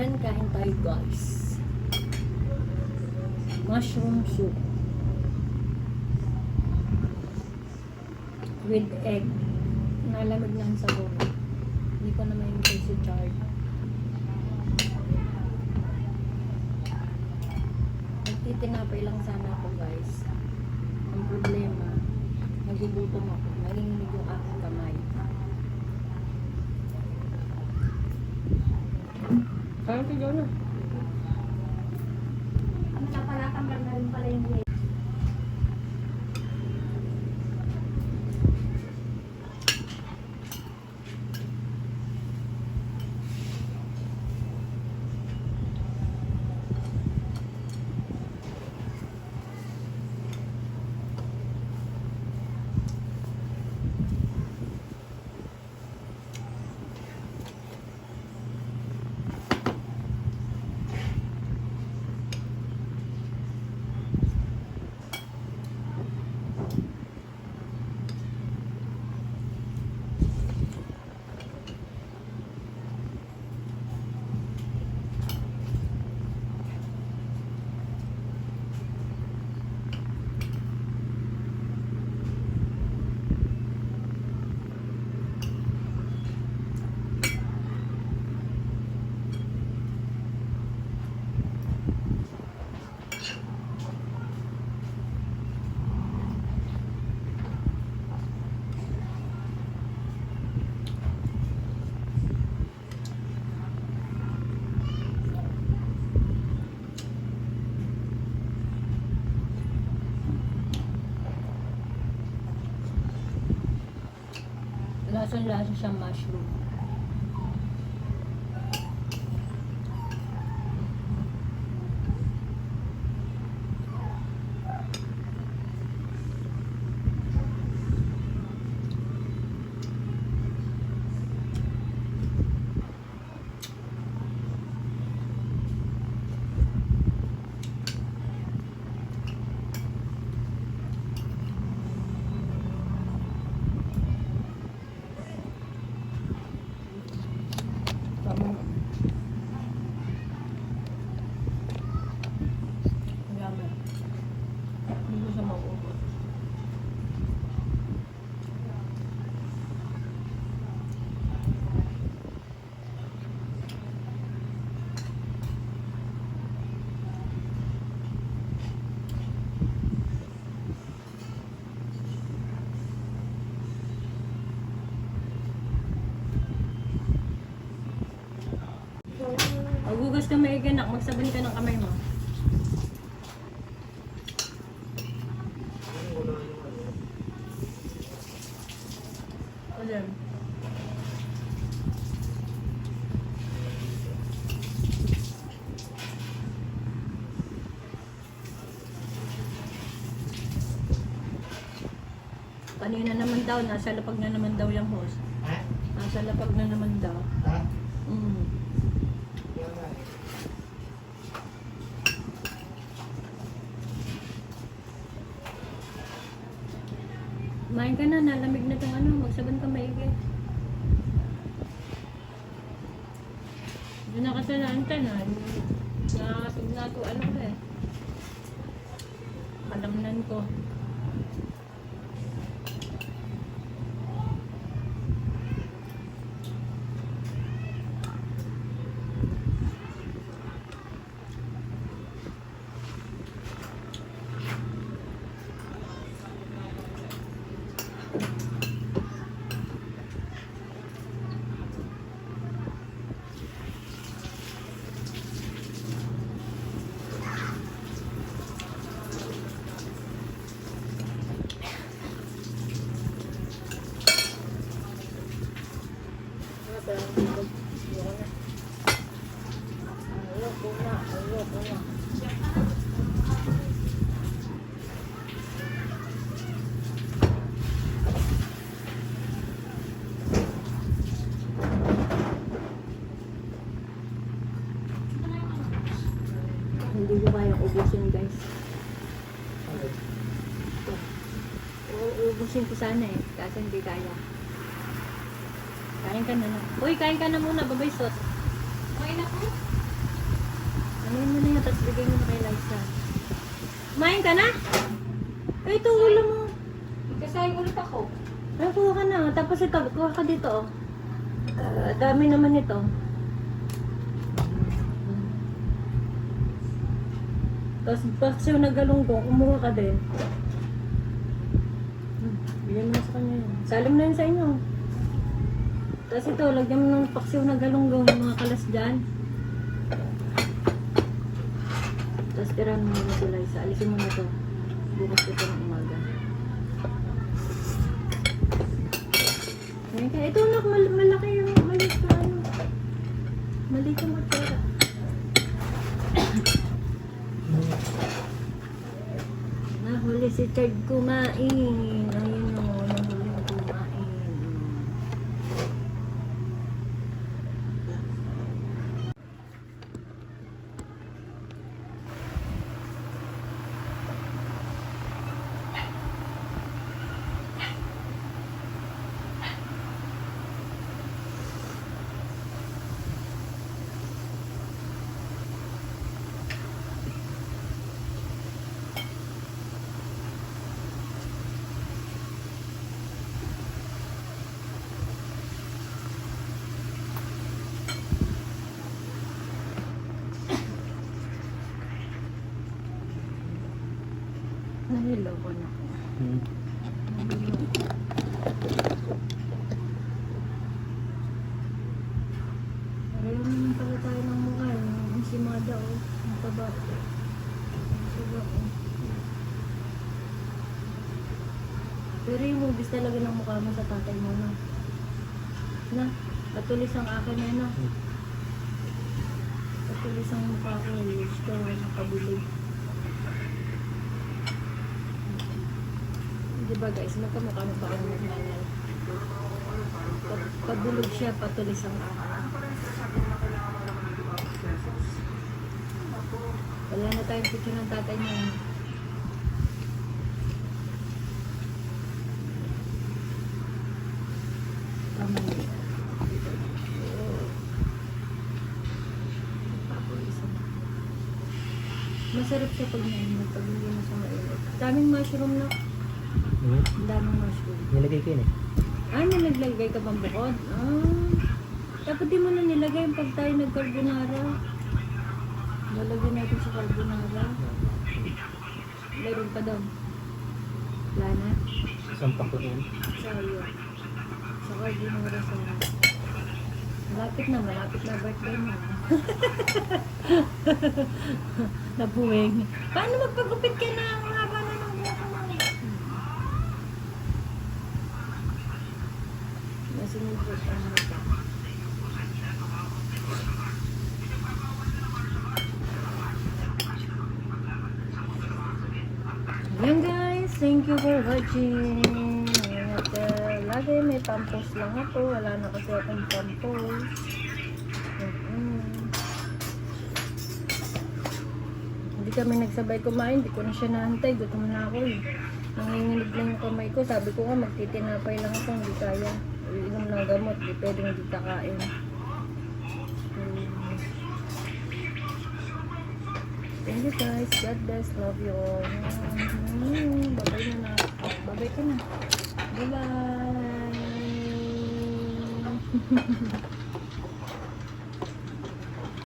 Yan, kain tayo guys. Mushroom soup. With egg. Nalamig na ang sabon. Hindi ko na maingay si Chard. Nagtitinapay lang sana ako guys. Ang problema, nagugutom ako. Nanginginig yung aking kamay. Kaya ko na. Ang and Raja Mushroom. Magugas ka may ganak, magsabon ka ng kamay mo. Alam. Kanina naman daw, nasa lapag na naman daw yung host. Ha? Nasa lapag na naman daw. Ha? Mm. Ka na, nalamig na itong ano, magsabon ka maigi. Doon na kasalanan na. Nakakasig na ito, ano ko eh. Kalamnan ko. Ayoko na, ayoko na. Hindi ko kaya ubusin guys. Uubusin ko sana eh, kasi hindi kaya. Kain ka na na. Uy, kain ka na muna, babay sos. Okay na? Yun mo na yan, tapos bigay mo na kay Liza. Kumain ka na? Ay, ito ulo mo. Kasayang ulit ako. Ay, kuha ka na. Tapos ito, kuha ka dito. Oh. Ah, dami naman ito. Tapos paksiw na galunggong, kumuha ka din. Hmm, Bigyan mo na sa kanya yan. Salim na yun sa inyo. Tapos ito, lagyan mo ng paksiw na galunggong, yung mga kalas dyan. Tapos tirahan mo na sila isa. Alisin mo na to. Bukas ito ng umaga. Ka, ito nak, mal malaki yung, maliit na ano. Maliit yung kutsara. Nahuli si Chard kumain. Ayun o, nahuli kumain. Nahilo ko na. Hmm. Naman pala tayo ng mukha. Yung si Mada o. Ang taba. Ang taba o. Pero yung movies talaga ng mukha mo sa tatay mo na. Na, patulis ang akin na na. Patulis ang mukha ko. Ba guys, magkamukha mo pa ang nanay. Pag- Pagulog siya, patulis ang akin. Wala na tayong picture ng tatay niya. Na. Masarap siya pag nainit, pag hindi mo siya. Daming mushroom na. Hmm. Ang daming mushroom. Nilagay ko yun eh. Ah, nilagay ka bang bukod? Ah. Dapat di mo na nilagay yung pag tayo nag-carbonara. Lalagyan natin sa carbonara. Meron pa daw. Wala na. Isang pako yun. Sayo. Sa carbonara sa... Malapit na, malapit na birthday mo. Nabuwing. Paano magpagupit ka ng buhok mo. Ko pa mo pa. Ayan guys, thank you for watching. At uh, lagi may pampos lang ako. Wala na kasi akong pampos. Mm-mm. Hindi kami nagsabay kumain. Hindi ko na siya nahantay. Gutom na ako eh. Nanginginig lang yung kamay ko. Sabi ko nga magtitinapay lang ako. Hindi kaya. Ng gamot. Hindi pwedeng hindi kakain. Thank you guys. God bless. Love you all. Babay na na. Babay ka na. Bye-bye.